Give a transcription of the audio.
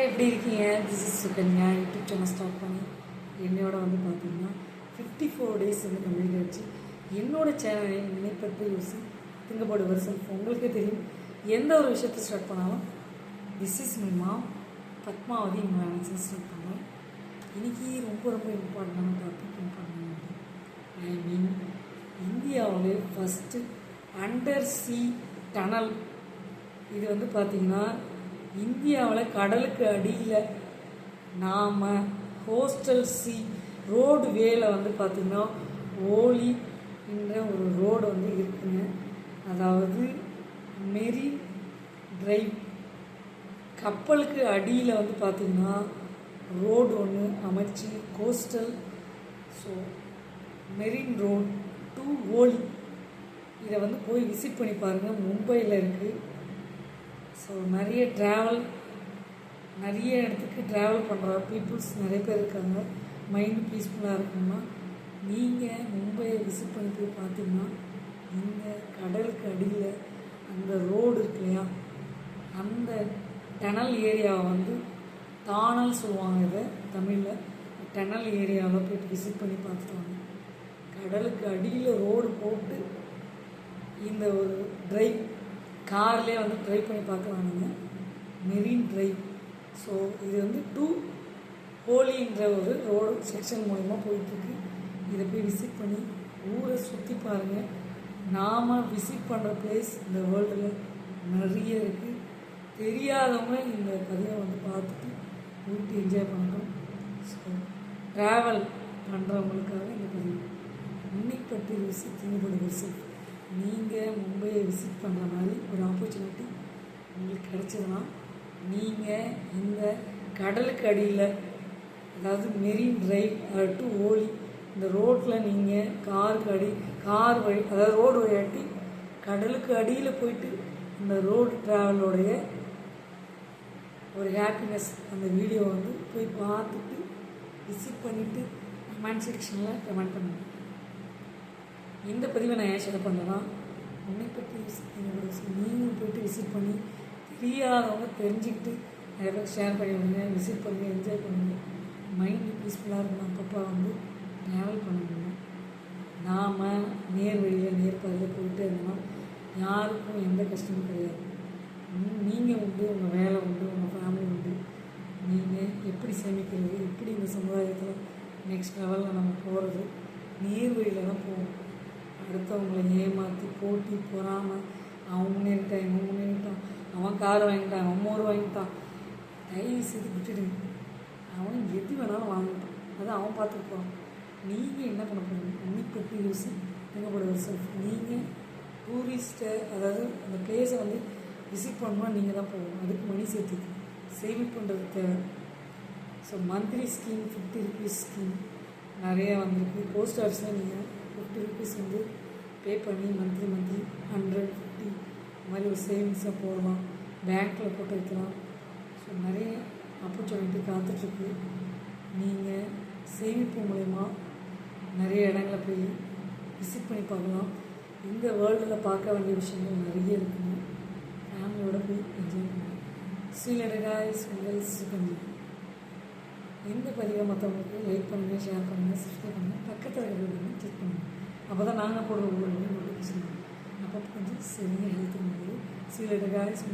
எப்படி இருக்கீங்க? This is Sukanya. YouTube channel start பண்ணி என்னோட வந்து பார்த்தீங்கன்னா ஃபிஃப்டி ஃபோர் டேஸ் வந்து கம்ப்ளீட் ஆகிடுச்சு என்னோட சேனலை நினைப்பது யோசி திங்கப்பாடு வருஷம் உங்களுக்கே தெரியும். எந்த ஒரு விஷயத்தை ஸ்டார்ட் பண்ணாலும் this is my mom Padmavathi manager start பண்ணலாம் இன்றைக்கி ரொம்ப ரொம்ப இம்பார்ட்டண்டான டாபிக் இம்பார்ட்டன்ட் ஐ மீன் இந்தியாவில் ஃபஸ்ட்டு அண்டர் சி டனல் இது வந்து பார்த்திங்கன்னா இந்தியாவில் கடலுக்கு அடியில் நாம் ஹோஸ்டல் சி ரோடு வேல வந்து பார்த்திங்கன்னா ஓலி என்ற ஒரு ரோடு வந்து இருக்குங்க. அதாவது மெரி டிரைவ். கப்பலுக்கு அடியில் வந்து பார்த்திங்கன்னா ரோடு ஒன்று அமைச்சு coastal so marine road to ஓலி. இதை வந்து போய் விசிட் பண்ணி பாருங்கள் மும்பையில் இருக்குது ஸோ நிறைய ட்ராவல் நிறைய இடத்துக்கு ட்ராவல் பண்ணுற பீப்புள்ஸ் நிறைய பேர் இருக்காங்க. மைண்ட் பீஸ்ஃபுல்லாக இருக்கணும்னா நீங்கள் மும்பையை விசிட் பண்ணி போய் பார்த்தீங்கன்னா இந்த கடலுக்கு அடியில் அந்த ரோடு இருக்கு இல்லையா? அந்த டனல் ஏரியாவை வந்து தானல் சொல்லுவாங்க இதை தமிழில். டனல் ஏரியாவில் போயிட்டு விசிட் பண்ணி பார்த்துட்டு வாங்க. கடலுக்கு அடியில் ரோடு போட்டு இந்த ஒரு ட்ரைவ் கார்லேயே வந்து ட்ரை பண்ணி பார்க்கலாம் நீங்கள் மெரின் ட்ரைவ் ஸோ இது வந்து டூ ஹோலின்ற ஒரு ரோடு செக்ஷன் மூலயமா போயிட்டுருக்கு. இதை போய் விசிட் பண்ணி ஊரை சுற்றி பாருங்கள் நாம் விசிட் பண்ணுற பிளேஸ் இந்த வேர்ல்டில் நிறைய இருக்குது தெரியாதவங்க இந்த கதையை வந்து பார்த்துட்டு ஊட்டி என்ஜாய் பண்ணணும் ஸோ ட்ராவல் பண்ணுறவங்களுக்காக இந்த பதிவு இன்னைக்கு பற்றி விசிட் திங்கப்படு நீங்கள் மும்பையை விசிட் பண்ணுற மாதிரி ஒரு ஆப்பர்ச்சுனிட்டி உங்களுக்கு கிடைச்சதுன்னா நீங்கள் இந்த கடலுக்கு அடியில் அதாவது மெரின் ட்ரைவ் டு ஓலி இந்த ரோட்டில் நீங்கள் காருக்கு அடி கார் வழி அதாவது ரோடு வழியாட்டி கடலுக்கு அடியில் போயிட்டு இந்த ரோடு ட்ராவலோடைய ஒரு ஹாப்பினஸ் அந்த வீடியோ வந்து போய் பார்த்துட்டு விசிட் பண்ணிவிட்டு கமெண்ட் செக்ஷனில் கமெண்ட் பண்ணுங்கள் இந்த பதிவை நான் ஏன் ஷேர் பண்ணலாம் உன்னை பற்றி விசிட் நீங்களும் போயிட்டு விசிட் பண்ணி தெரியாதவங்க தெரிஞ்சுக்கிட்டு நிறைய பேர் ஷேர் பண்ணி விடுங்க விசிட் பண்ணுங்க என்ஜாய் பண்ணுங்க. மைண்டு பீஸ்ஃபுல்லாக இருக்கணும். அப்பப்போ வந்து ட்ராவல் பண்ணணும் நாம் நேர் வழியில் நேர் பாதையில் போயிட்டே இருந்தோம் யாருக்கும் எந்த கஷ்டமும் கிடையாது. நீங்கள் உண்டு உங்கள் வேலை உண்டு உங்கள் ஃபேமிலி உண்டு. நீங்கள் எப்படி சேமிக்கிறது எப்படி இந்த சமுதாயத்தில் நெக்ஸ்ட் லெவலில் நம்ம போகிறது நேர் வழியில் தான் போவோம் அடுத்தவங்களை ஏமாற்றி போட்டி பொறாமல் அவன் நின்ட்டான் இவன் நின்ட்டான் அவன் கார் வாங்கிட்டான் அவன் மோர் வாங்கிட்டான். தயவு செய்து விட்டுடுங்க அவன் எது வேணாலும் வாங்கிட்டான். அதை அவன் பார்த்துட்டு போகிறான் நீங்கள் என்ன பண்ண போகிறீங்க இன்னைக்கு பற்றி யோசி. எங்கப்பட செல்ஃப் நீங்கள் டூரிஸ்ட்டை அதாவது அந்த பிளேஸை வந்து விசிட் பண்ணணும்னா நீங்கள் தான் போகணும். அதுக்கு மணி சேர்த்துக்கு சேமிப்புன்றது தேவை. So monthly scheme fifty rupees scheme நிறைய வந்திருக்கு. போஸ்ட் ஆஃபீஸில் நீங்கள் ஃபிஃப்டி ருபீஸ் வந்து பே பண்ணி மந்த்லி மந்த்லி ஹண்ட்ரட் ஃபிஃப்டி இந்த மாதிரி ஒரு சேவிங்ஸாக போடலாம். பேங்க்கில் போட்டு வைக்கலாம். ஸோ நிறைய ஆப்பர்ச்சுனிட்டி காத்துட்ருக்கு. நீங்கள் சேமிப்பு மூலயமா நிறைய இடங்களை போய் விசிட் பண்ணி பார்க்கலாம். இந்த வேர்ல்டில் பார்க்க வேண்டிய விஷயங்கள் நிறைய இருக்குங்க. ஃபேமிலியோட போய் என்ஜாய் பண்ணுங்க ஸ்ரீலடகாய்ஸ் உங்கள் சுகந்தி. இந்த பதிவை மற்றவங்களுக்கு லைக் பண்ணுங்கள் ஷேர் பண்ணுங்கள் சப்ஸ்கிரைப் பண்ணுங்கள் பக்கத்தில் இருக்கிறவங்க கிளிக் பண்ணுங்கள் అబద్ధ నానకూడదు అన్నీ నా అప్పటి నుంచి సీనియర్ హెల్త్ ఉంది సీ గారి గాయస్